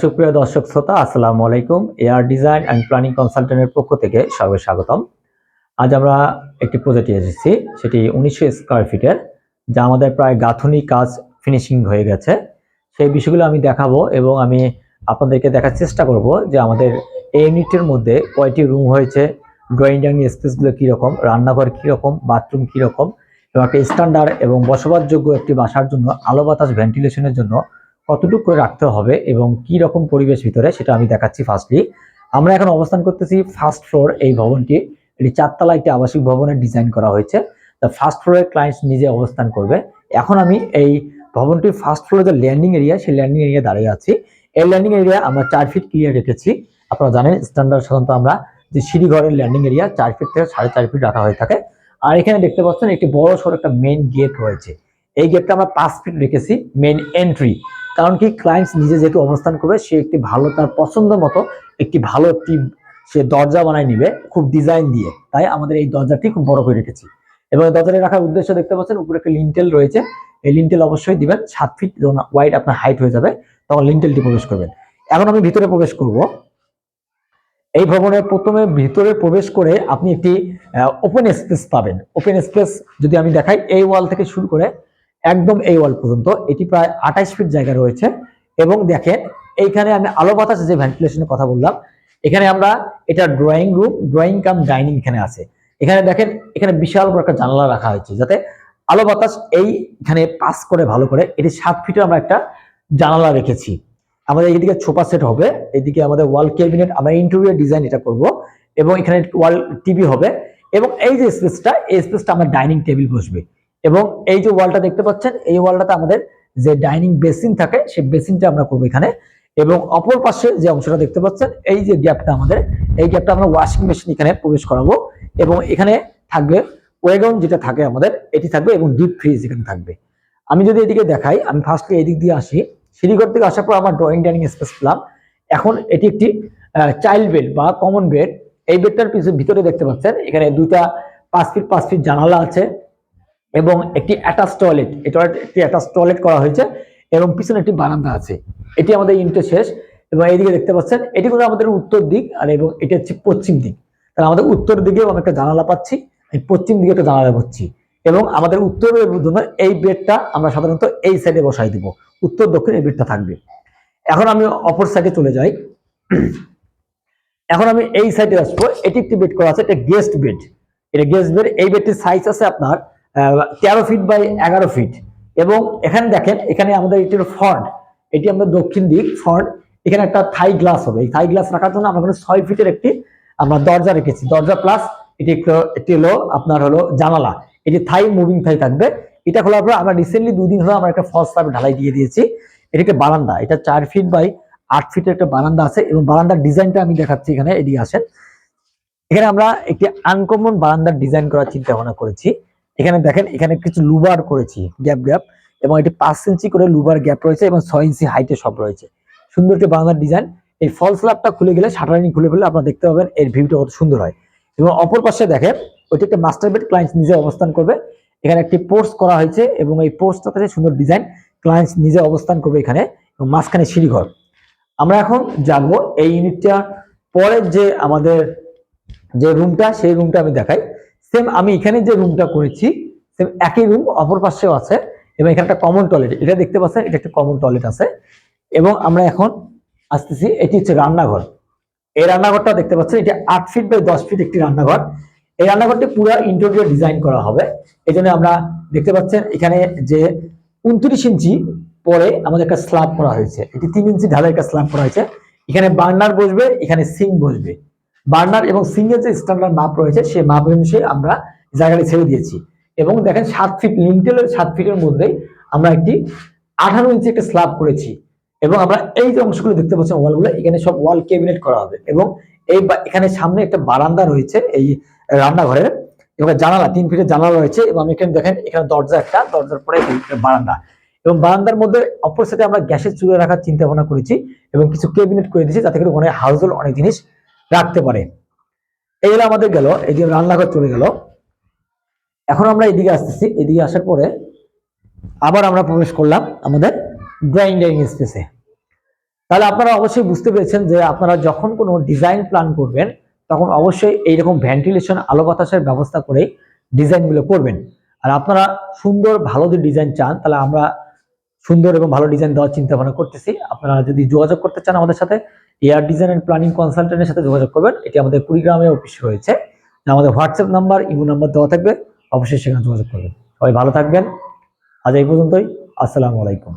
সুপ্রিয় দর্শক শ্রোতা, আসসালামু আলাইকুম। এয়ার ডিজাইন অ্যান্ড প্ল্যানিং কনসালটেন্টের পক্ষ থেকে সবাই স্বাগতম। আজ আমরা একটি প্রজেক্টে এসেছি, সেটি উনিশশো স্কোয়ার ফিটের যা আমাদের প্রায় গাঁথনি কাজ ফিনিশিং হয়ে গেছে। সেই বিষয়গুলো আমি দেখাবো এবং আমি আপনাদেরকে দেখার চেষ্টা করব যে আমাদের এই ইউনিটের মধ্যে কয়টি রুম হয়েছে ড্রয়িং ডাইনিং স্পেসগুলো কীরকম, রান্নাঘর কীরকম বাথরুম কীরকম, এবং একটা স্ট্যান্ডার্ড এবং বসবাসযোগ্য একটি বাসার জন্য আলো বাতাস ভেন্টিলেশনের জন্য কতটুকু করে রাখতে হবে এবং কি রকম পরিবেশ ভিতরে সেটা আমি দেখাচ্ছি ফার্স্টলি আমরা এখন অবস্থান করতেছি ফার্স্ট ফ্লোর এই ভবনটি। এটি চারতলা একটি আবাসিক ভবনের ডিজাইন করা হয়েছে। তা ফার্স্ট ফ্লোরের ক্লায়েন্টস নিজে অবস্থান করবে। এখন আমি এই ভবনটির ফার্স্ট ফ্লোরে যে ল্যান্ডিং এরিয়া সেই ল্যান্ডিং এরিয়া দাঁড়িয়ে আছি। এই ল্যান্ডিং এরিয়া আমরা চার ফিট ক্লিয়ার রেখেছি। আপনারা জানেন স্ট্যান্ডার্ড সাধারণত আমরা যে সিঁড়ি ঘরের ল্যান্ডিং এরিয়া চার ফিট থেকে সাড়ে চার ফিট রাখা হয়ে থাকে। আর এখানে দেখতে পাচ্ছেন, একটি বড় সড়ো একটা মেইন গেট রয়েছে। এই গেটটা আমরা পাঁচ ফিট রেখেছি মেইন এন্ট্রি কারণ কি ক্লায়েন্টস নিজে যেহেতু অবস্থান করবে, সে একটি ভালো তার পছন্দ মতো একটি ভালো একটি সে দরজা বানায় নিবে, খুব ডিজাইন দিয়ে। তাই আমাদের এই দরজাটি খুব বড় করে রেখেছি। এবং দরজাটি রাখার উদ্দেশ্য দেখতে পাচ্ছেন, উপরে একটা লিন্টেল রয়েছে। এই লিন্টেল অবশ্যই দিবেন, সাত ফিট যখন ওয়াইড আপনার হাইট হয়ে যাবে, তখন লিন্টেলটি প্রবেশ করবেন। এখন আমি ভিতরে প্রবেশ করব। এই ভবনের প্রথমে ভিতরে প্রবেশ করে আপনি একটি ওপেন স্পেস পাবেন। ওপেন স্পেস যদি আমি দেখাই, এই ওয়াল থেকে শুরু করে একদম এই ওয়াল পর্যন্ত। এটি প্রায় আঠাইশ ফিট জায়গা রয়েছে। এবং দেখেন, এইখানে আমি আলো বাতাস যে ভেন্টিলেশনের কথা বললাম, এখানে আমরা এটা drawing room drawing cum dining এখানে আছে। এখানে দেখেন, এখানে বিশাল বড় একটা জানালা রাখা হয়েছে, যাতে আলো বাতাস এইখানে পাস করে, ভালো করে, এটি সাত ফিটে আমরা একটা জানালা রেখেছি। আমাদের এইদিকে ছোপা সেট হবে এদিকে আমাদের ওয়াল ক্যাবিনেট আমরা ইন্টেরিয়র ডিজাইন এটা করব, এবং এখানে ওয়াল টিভি হবে, এবং এই যে স্পেসটা এই স্পেসটা আমরা ডাইনিং টেবিল বসবে। এবং এই যে ওয়ালটা দেখতে পাচ্ছেন, এই ওয়ালটাতে আমাদের যে ডাইনিং বেসিন থাকে, সেই বেসিনটা আমরা করব এখানে। এবং অপর পাশে যে অংশটা দেখতে পাচ্ছেন, এই যে গ্যাপটা আমাদের, এই গ্যাপটা আমরা ওয়াশিং মেশিন এখানে প্রবেশ করাবো। এবং এখানে থাকবে ওয়েগন যেটা থাকে আমাদের, এটি থাকবে এবং ডিপ ফ্রিজ এখানে থাকবে। আমি যদি এদিকে দেখাই, আমি ফার্স্টে এদিক দিয়ে আসি। সিঁড়িঘর থেকে আসার পর আমার ড্রয়িং ডাইনিং স্পেস পেলাম। এখন এটি একটি চাইল্ড বেড বা কমন বেড এই বেডটার পিছনে ভিতরে দেখতে পাচ্ছেন, এখানে দুইটা পাঁচ ফিট পাঁচ ফিট জানালা আছে। এবং একটি অ্যাটাচ টয়লেট এই টয়লেট একটি অ্যাটাচ টয়লেট করা হয়েছে এবং পিছনে একটি বারান্দা আছে। এটি আমাদের ইন্টে শেষ এবং এইদিকে দেখতে পাচ্ছেন, এটি কিন্তু আমাদের উত্তর দিক আর এবং এটি হচ্ছে পশ্চিম দিক। তাহলে আমাদের উত্তর দিকেও আমি একটা জানালা পাচ্ছি পশ্চিম দিকে একটা জানালা পাচ্ছি এবং আমাদের উত্তরের জন্য এই বেডটা আমরা সাধারণত এই সাইডে বসাই দিব, উত্তর, দক্ষিণ এই বেডটা থাকবে। এখন আমি অপর সাইডে চলে যাই। এখন আমি এই সাইডে আসব, এটি একটি বেড করা আছে, এটা গেস্ট বেড এটা গেস্ট বেড এই বেডটির সাইজ আছে আপনার তেরো ফিট বাই এগারো ফিট এবং এখানে দেখেন, এখানে আমাদের এটির ফ্রন্ট এটি আমাদের দক্ষিণ দিক ফ্রন্ট এখানে একটা থাই গ্লাস হবে। এই থাই গ্লাস রাখার জন্য আমরা ছয় ফিটের একটি আমরা দরজা রেখেছি। দরজা প্লাস এটি একটি হলো আপনার হলো জানালা। এটি থাই মুভিং থাই থাকবে, এটা খোলার পর আমরা রিসেন্টলি দুদিন হলো আমরা একটা ফলস পাইপ ঢালাই দিয়ে দিয়েছি। এটি একটা বারান্দা, এটা চার ফিট বাই আট ফিটের একটা বারান্দা আছে এবং বারান্দার ডিজাইনটা আমি দেখাচ্ছি এখানে, এদিকে আসেন। এখানে আমরা একটি আনকমন বারান্দার ডিজাইন করার চিন্তা ভাবনা করেছি। এখানে দেখেন, এখানে কিছু লুবার করেছি, গ্যাপ গ্যাপ, এবং এটি পাঁচ ইঞ্চি করে লুবার গ্যাপ রয়েছে এবং ছয় ইঞ্চি হাইটে সব রয়েছে। সুন্দর একটি বারান্দার ডিজাইন এই ফল স্ল্যাবটা খুলে গেলে শাটারিং খুলে ফেলে আপনারা দেখতে পাবেন এর ভিউটা কত সুন্দর হয়। এবং অপর পাশে দেখেন, ওইটি একটা মাস্টার বেড ক্লায়েন্ট নিজে অবস্থান করবে। এখানে একটি পোর্স করা হয়েছে এবং এই পোর্সটাতে সুন্দর ডিজাইন ক্লায়েন্ট নিজে অবস্থান করবে এখানে এবং মাঝখানে সিঁড়িঘর। আমরা এখন জানব এই ইউনিটটা পরের যে আমাদের যে রুমটা সেই রুমটা আমি দেখাই। সেম আমি এখানে যে রুমটা করেছি সেম একই রুম অপর পাশেও আছে, এবং এখানে একটা কমন টয়লেট এটা দেখতে পাচ্ছেন, এটা একটা কমন টয়লেট আছে, এবং আমরা এখন আসতেছি, এটি হচ্ছে রান্নাঘর। এই রান্নাঘরটা দেখতে পাচ্ছেন, এটি আট ফিট বাই দশ ফিট একটি রান্নাঘর। এই রান্নাঘরটি পুরো ইন্টেরিয়র ডিজাইন করা হবে, এই জন্য আমরা দেখতে পাচ্ছেন, এখানে যে উনত্রিশ ইঞ্চি পরে আমাদের একটা স্ল্যাব করা হয়েছে। এটি তিন ইঞ্চি ঢালাই একটা স্ল্যাব করা হয়েছে। এখানে বার্নার বসবে, এখানে সিং বসবে। বার্নার এবং সিঙ্গের যে স্ট্যান্ডার্ড মাপ রয়েছে, সেই মাপ অনুযায়ী আমরা জায়গাটি ছেড়ে দিয়েছি। এবং দেখেন সাত ফিট লিন্টেলের সাত ফিটের মধ্যেই আমরা একটি আঠারো ইঞ্চি একটা স্ল্যাব করেছি। এবং আমরা এই যে অংশগুলো দেখতে পাচ্ছেন ওয়ালগুলো এখানে সব ওয়াল ক্যাবিনেট করা হবে। এবং এই এখানে সামনে একটা বারান্দা রয়েছে এই রান্নাঘরের। এবং জানালা, তিন ফিটের জানালা রয়েছে। এবং আমি এখানে দেখেন, এখানে দরজা একটা, দরজার পরে বারান্দা। এবং বারান্দার মধ্যে অপর সাথে আমরা গ্যাসের চুলে রাখার চিন্তা ভাবনা করেছি এবং কিছু ক্যাবিনেট করে দিয়েছি, যাতে করে অনেক হাউস অনেক জিনিস রাখতে পারে। এই হলো আমাদের গেল, এই যে রান্নাঘর চলে গেল। এখন আমরা এদিকে আসতেছি, এদিকে আসার পরে আবার আমরা প্রবেশ করলাম আমাদের ড্রয়িং ডাইনিং স্পেসে তাহলে আপনারা অবশ্যই বুঝতে পেরেছেন যে আপনারা যখন কোনো ডিজাইন প্ল্যান করবেন, তখন অবশ্যই এইরকম ভেন্টিলেশন আলো বাতাসের ব্যবস্থা করে ডিজাইনগুলো করবেন। আর আপনারা সুন্দর ভালো যদি ডিজাইন চান, তাহলে আমরা সুন্দর এবং ভালো ডিজাইন দেওয়ার চিন্তা ভাবনা করতেছি। আপনারা যদি যোগাযোগ করতে চান আমাদের সাথে এয়ার ডিজাইন অ্যান্ড প্ল্যানিং কনসালটেন্টের সাথে যোগাযোগ করবেন। এটি আমাদের কুড়িগ্রামে অফিস রয়েছে। আমাদের হোয়াটসঅ্যাপ নাম্বার, ইমো নাম্বার দেওয়া থাকবে। অবশ্যই সেখানে যোগাযোগ করবেন। সবাই ভালো থাকবেন। আজ এই পর্যন্তই। আসসালামু আলাইকুম।